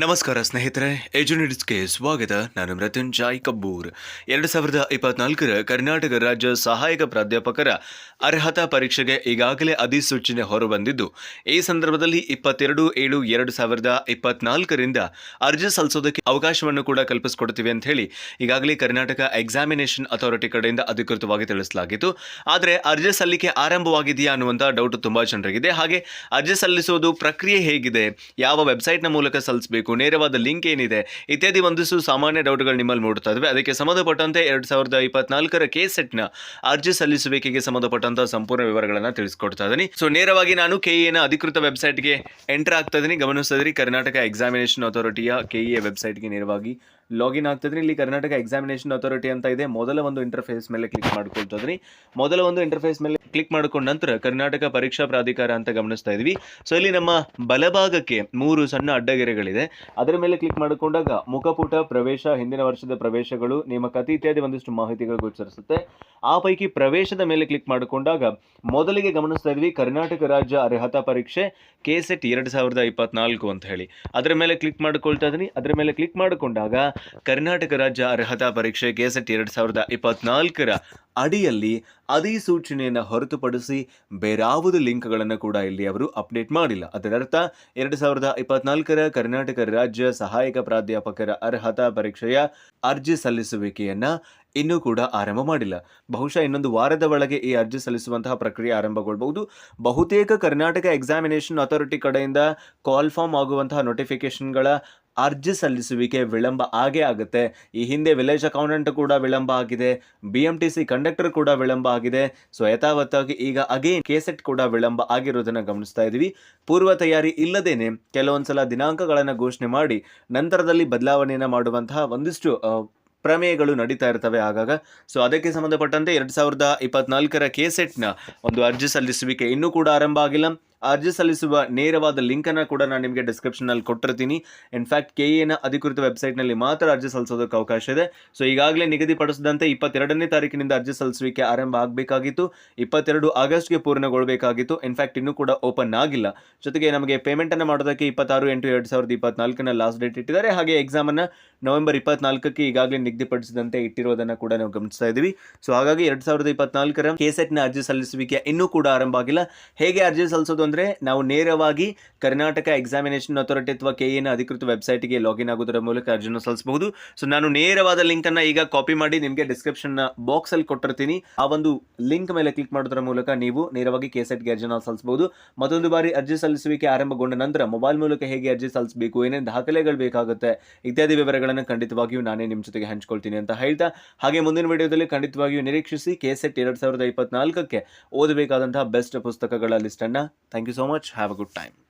ನಮಸ್ಕಾರ ಸ್ನೇಹಿತರೆ ಎಜುನಿಟ್ಸ್ಗೆ ಸ್ವಾಗತ. ನಾನು ಮೃತ್ಯುಂಜಾಯ್ ಕಬ್ಬೂರ್. ಎರಡು ಸಾವಿರದ ಇಪ್ಪತ್ನಾಲ್ಕರ ಕರ್ನಾಟಕ ರಾಜ್ಯ ಸಹಾಯಕ ಪ್ರಾಧ್ಯಾಪಕರ ಅರ್ಹತಾ ಪರೀಕ್ಷೆಗೆ ಈಗಾಗಲೇ ಅಧಿಸೂಚನೆ ಹೊರಬಂದಿದ್ದು, ಈ ಸಂದರ್ಭದಲ್ಲಿ ಇಪ್ಪತ್ತೆರಡು ಏಳು ಎರಡು ಸಾವಿರದ ಇಪ್ಪತ್ನಾಲ್ಕರಿಂದ ಅರ್ಜಿ ಸಲ್ಲಿಸೋದಕ್ಕೆ ಅವಕಾಶವನ್ನು ಕೂಡ ಕಲ್ಪಿಸಿಕೊಡ್ತೀವಿ ಅಂತ ಹೇಳಿ ಈಗಾಗಲೇ ಕರ್ನಾಟಕ ಎಕ್ಸಾಮಿನೇಷನ್ ಅಥಾರಿಟಿ ಕಡೆಯಿಂದ ಅಧಿಕೃತವಾಗಿ ತಿಳಿಸಲಾಗಿತ್ತು. ಆದರೆ ಅರ್ಜಿ ಸಲ್ಲಿಕೆ ಆರಂಭವಾಗಿದೆಯಾ ಅನ್ನುವಂಥ ಡೌಟ್ ತುಂಬ ಜನರಿಗಿದೆ. ಹಾಗೆ ಅರ್ಜಿ ಸಲ್ಲಿಸೋದು ಪ್ರಕ್ರಿಯೆ ಹೇಗಿದೆ? ಯಾವ ವೆಬ್ಸೈಟ್ನ ಮೂಲಕ ಸಲ್ಲಿಸಬೇಕು? ನೇರವಾದ ಲಿಂಕ್ ಏನಿದೆ? ಇತ್ಯಾದಿ ಒಂದಿಷ್ಟು ಸಾಮಾನ್ಯ ಡೌಟ್ಗಳು ನಿಮ್ಮಲ್ಲಿ ಮೂಡ್ತಾ ಅದಕ್ಕೆ ಸಂಬಂಧಪಟ್ಟಂತೆ ಎರಡು ಸಾವಿರದ ಇಪ್ಪತ್ನಾಲ್ಕರ ಕೆ ಸೆಟ್ನ ಅರ್ಜಿ ಸಲ್ಲಿಸುವಿಕೆಗೆ ಸಂಬಂಧಪಟ್ಟಂತಹ ಸಂಪೂರ್ಣ ವಿವರಗಳನ್ನು ತಿಳಿಸ್ಕೊಡ್ತಾ ಇದ್ದೀನಿ. ಸೊ ನೇರವಾಗಿ ನಾನು ಕೆ ಎನ ಅಧಿಕೃತ ವೆಬ್ಸೈಟ್ಗೆ ಎಂಟರ್ ಆಗ್ತಾ ಇದ್ದೀನಿ. ಗಮನಿಸ್ತಾ ಇದ್ರಿ ಕರ್ನಾಟಕ ಎಕ್ಸಾಮಿನೇಷನ್ ಅಥಾರಿಟಿಯ ಕೆ ಎ ವೆಬ್ಸೈಟ್ಗೆ ನೇರವಾಗಿ ಲಾಗಿನ್ ಆಗ್ತದ್ರಿ ಇಲ್ಲಿ ಕರ್ನಾಟಕ ಎಕ್ಸಾಮಿನೇಷನ್ ಅಥಾರಿಟಿ ಅಂತ ಇದೆ. ಮೊದಲ ಒಂದು ಇಂಟರ್ಫೇಸ್ ಮೇಲೆ ಕ್ಲಿಕ್ ಮಾಡ್ಕೊಳ್ತಾ ಇದ್ರಿ ಮೊದಲ ಒಂದು ಇಂಟರ್ಫೇಸ್ ಮೇಲೆ ಕ್ಲಿಕ್ ಮಾಡ್ಕೊಂಡ ನಂತರ ಕರ್ನಾಟಕ ಪರೀಕ್ಷಾ ಪ್ರಾಧಿಕಾರ ಅಂತ ಗಮನಿಸ್ತಾ ಇದ್ವಿ. ಸೊ ಇಲ್ಲಿ ನಮ್ಮ ಬಲಭಾಗಕ್ಕೆ ಮೂರು ಸಣ್ಣ ಅಡ್ಡಗೆರೆಗಳಿದೆ. ಅದರ ಮೇಲೆ ಕ್ಲಿಕ್ ಮಾಡಿಕೊಂಡಾಗ ಮುಖಪುಟ, ಪ್ರವೇಶ, ಹಿಂದಿನ ವರ್ಷದ ಪ್ರವೇಶಗಳು, ನೇಮಕಾತಿ ಇತ್ಯಾದಿ ಒಂದಿಷ್ಟು ಮಾಹಿತಿಗಳು ಗೋಚರಿಸುತ್ತೆ ಆ ಪೈಕಿ ಪ್ರವೇಶದ ಮೇಲೆ ಕ್ಲಿಕ್ ಮಾಡಿಕೊಂಡಾಗ ಮೊದಲಿಗೆ ಗಮನಿಸ್ತಾ ಇದ್ವಿ ಕರ್ನಾಟಕ ರಾಜ್ಯ ಅರ್ಹತಾ ಪರೀಕ್ಷೆ ಕೆಸೆಟ್ ಎರಡು ಸಾವಿರದ ಇಪ್ಪತ್ನಾಲ್ಕು ಅಂತ ಹೇಳಿ. ಅದರ ಮೇಲೆ ಕ್ಲಿಕ್ ಮಾಡ್ಕೊಳ್ತಾ ಇದ್ದೀನಿ ಅದರ ಮೇಲೆ ಕ್ಲಿಕ್ ಮಾಡಿಕೊಂಡಾಗ ಕರ್ನಾಟಕ ರಾಜ್ಯ ಅರ್ಹತಾ ಪರೀಕ್ಷೆ ಕೆ ಸೆಟ್ ಎರಡು ಸಾವಿರದ ಇಪ್ಪತ್ನಾಲ್ಕರ ಅಡಿಯಲ್ಲಿ ಅಧಿಸೂಚನೆಯನ್ನು ಹೊರತುಪಡಿಸಿ ಬೇರಾವುದು ಲಿಂಕ್ಗಳನ್ನು ಕೂಡ ಇಲ್ಲಿ ಅವರು ಅಪ್ಡೇಟ್ ಮಾಡಿಲ್ಲ. ಅದರರ್ಥ, ಎರಡು ಸಾವಿರದ ಇಪ್ಪತ್ನಾಲ್ಕರ ಕರ್ನಾಟಕ ರಾಜ್ಯ ಸಹಾಯಕ ಪ್ರಾಧ್ಯಾಪಕರ ಅರ್ಹತಾ ಪರೀಕ್ಷೆಯ ಅರ್ಜಿ ಸಲ್ಲಿಸುವಿಕೆಯನ್ನು ಇನ್ನೂ ಕೂಡ ಆರಂಭ ಮಾಡಿಲ್ಲ. ಬಹುಶಃ ಇನ್ನೊಂದು ವಾರದ ಒಳಗೆ ಈ ಅರ್ಜಿ ಸಲ್ಲಿಸುವಂತಹ ಪ್ರಕ್ರಿಯೆ ಆರಂಭಗೊಳ್ಳಬಹುದು ಬಹುತೇಕ ಕರ್ನಾಟಕ ಎಕ್ಸಾಮಿನೇಷನ್ ಅಥಾರಿಟಿ ಕಡೆಯಿಂದ ಕಾಲ್ ಫಾರ್ಮ್ ಆಗುವಂತಹ ನೋಟಿಫಿಕೇಶನ್ಗಳ ಅರ್ಜಿ ಸಲ್ಲಿಸುವಿಕೆ ವಿಳಂಬ ಆಗೇ ಆಗುತ್ತೆ. ಈ ಹಿಂದೆ ವಿಲೇಜ್ ಅಕೌಂಟೆಂಟ್ ಕೂಡ ವಿಳಂಬ ಆಗಿದೆ. B M T C conductor ಕೂಡ ವಿಳಂಬ ಆಗಿದೆ. ಸೊ ಯಥಾವತ್ತಾಗಿ ಈಗ ಅಗೇನ್ ಕೆಸೆಟ್ ಕೂಡ ವಿಳಂಬ ಆಗಿರೋದನ್ನ ಗಮನಿಸ್ತಾ ಇದ್ದೀವಿ ಪೂರ್ವ ತಯಾರಿ ಇಲ್ಲದೇನೆ ಕೆಲವೊಂದ್ಸಲ ದಿನಾಂಕಗಳನ್ನು ಘೋಷಣೆ ಮಾಡಿ ನಂತರದಲ್ಲಿ ಬದಲಾವಣೆಯನ್ನು ಮಾಡುವಂತಹ ಒಂದಿಷ್ಟು ಪ್ರಮೇಯಗಳು ನಡೀತಾ ಇರ್ತವೆ ಆಗಾಗ. ಸೊ ಅದಕ್ಕೆ ಸಂಬಂಧಪಟ್ಟಂತೆ ಎರಡು ಸಾವಿರದ ಇಪ್ಪತ್ನಾಲ್ಕರ ಕೆಸೆಟ್ನ ಒಂದು ಅರ್ಜಿ ಸಲ್ಲಿಸುವಿಕೆ ಇನ್ನೂ ಕೂಡ ಆರಂಭ ಆಗಿಲ್ಲ. ಅರ್ಜಿ ಸಲ್ಲಿಸುವ ನೇರವಾದ ಲಿಂಕನ್ನು ಕೂಡ ನಾನು ನಿಮಗೆ ಡಿಸ್ಕ್ರಿಪ್ಷನಲ್ಲಿ ಕೊಟ್ಟಿರ್ತೀನಿ. ಇನ್ಫ್ಯಾಕ್ಟ್ ಕೆ ಎನ ಅಧಿಕೃತ ವೆಬ್ಸೈಟ್ನಲ್ಲಿ ಮಾತ್ರ ಅರ್ಜಿ ಸಲ್ಲಿಸೋದಕ್ಕೆ ಅವಕಾಶ ಇದೆ. ಸೊ ಈಗಾಗಲೇ ನಿಗದಿಪಡಿಸಿದಂತೆ ಇಪ್ಪತ್ತೆರಡನೇ ತಾರೀಕಿನಿಂದ ಅರ್ಜಿ ಸಲ್ಲಿಸುವಿಕೆ ಆರಂಭ ಆಗಬೇಕಾಗಿತ್ತು. ಇಪ್ಪತ್ತೆರಡು ಆಗಸ್ಟ್ಗೆ ಪೂರ್ಣಗೊಳ್ಳಬೇಕಾಗಿತ್ತು ಇನ್ಫ್ಯಾಕ್ಟ್ ಇನ್ನೂ ಕೂಡ ಓಪನ್ ಆಗಿಲ್ಲ. ಜೊತೆಗೆ ನಮಗೆ ಪೇಮೆಂಟನ್ನು ಮಾಡೋದಕ್ಕೆ ಇಪ್ಪತ್ತಾರು ಎಂಟು ಎರಡು ಸಾವಿರದ ಇಪ್ಪತ್ನಾಲ್ಕನ ಲಾಸ್ಟ್ ಡೇಟ್ ಇಟ್ಟಿದ್ದಾರೆ. ಹಾಗೆ ಎಕ್ಸಾಮನ್ನು ನವೆಂಬರ್ ಇಪ್ಪತ್ನಾಲ್ಕಕ್ಕೆ ಈಗಾಗಲೇ ನಿಗದಿಪಡಿಸಿದಂತೆ ಇಟ್ಟಿರೋದನ್ನು ಕೂಡ ನಾವು ಗಮನಿಸ್ತಾ ಇದ್ದೀವಿ. ಸೊ ಹಾಗಾಗಿ ಎರಡ್ ಸಾವಿರದ ಇಪ್ಪತ್ನಾಲ್ಕರ ಕೆಸೆಟ್ನ ಅರ್ಜಿ ಸಲ್ಲಿಸುವಿಕೆ ಇನ್ನೂ ಕೂಡ ಆರಂಭ ಆಗಿಲ್ಲ. ಹೇಗೆ ಅರ್ಜಿ ಸಲ್ಲಿಸೋದು ಅಂದರೆ, ನಾವು ನೇರವಾಗಿ ಕರ್ನಾಟಕ ಎಕ್ಸಾಮಿನೇಷನ್ ಅಥಾರಿಟಿ ಅಥವಾ ಕೆ ಎನ ಅಧಿಕೃತ ವೆಬ್ಸೈಟ್ಗೆ ಲಾಗಿನ್ ಆಗೋದರ ಮೂಲಕ ಅರ್ಜಿಯನ್ನು ಸಲ್ಲಿಸಬಹುದು. ಸೊ ನಾನು ನೇರವಾದ ಲಿಂಕನ್ನು ಈಗ ಕಾಪಿ ಮಾಡಿ ನಿಮಗೆ ಡಿಸ್ಕ್ರಿಪ್ಷನ್ ಬಾಕ್ಸಲ್ಲಿ ಕೊಟ್ಟಿರ್ತೀನಿ. ಆ ಒಂದು ಲಿಂಕ್ ಮೇಲೆ ಕ್ಲಿಕ್ ಮಾಡೋದರ ಮೂಲಕ ನೀವು ನೇರವಾಗಿ ಕೆಸೆಟ್ಗೆ ಅರ್ಜಿನ ಸಲ್ಲಿಸಬಹುದು. ಮತ್ತೊಂದು ಬಾರಿ ಅರ್ಜಿ ಸಲ್ಲಿಸುವಿಕೆ ಆರಂಭಗೊಂಡ ನಂತರ ಮೊಬೈಲ್ ಮೂಲಕ ಹೇಗೆ ಅರ್ಜಿ ಸಲ್ಲಿಸಬೇಕು, ಏನೇನು ದಾಖಲೆಗಳು ಬೇಕಾಗುತ್ತೆ, ಇತ್ಯಾದಿ ವಿವರಗಳನ್ನು ಖಂಡಿತವಾಗಿಯೂ ನಾನೇ ನಿಮ್ಮ ಜೊತೆಗೆ ಹಂಚ್ಕೊಳ್ತೀನಿ ಅಂತ ಹೇಳ್ತಾ, ಹಾಗೆ ಮುಂದಿನ ವಿಡಿಯೋದಲ್ಲಿ ಖಂಡಿತವಾಗಿಯೂ ನಿರೀಕ್ಷಿಸಿ ಕೆ ಸೆಟ್ ಎರಡು ಸಾವಿರದ ಇಪ್ಪತ್ನಾಲ್ಕಕ್ಕೆ ಓದಬೇಕಾದಂತಹ ಬೆಸ್ಟ್ ಪುಸ್ತಕಗಳ ಲಿಸ್ಟನ್ನು thank you so much have a good time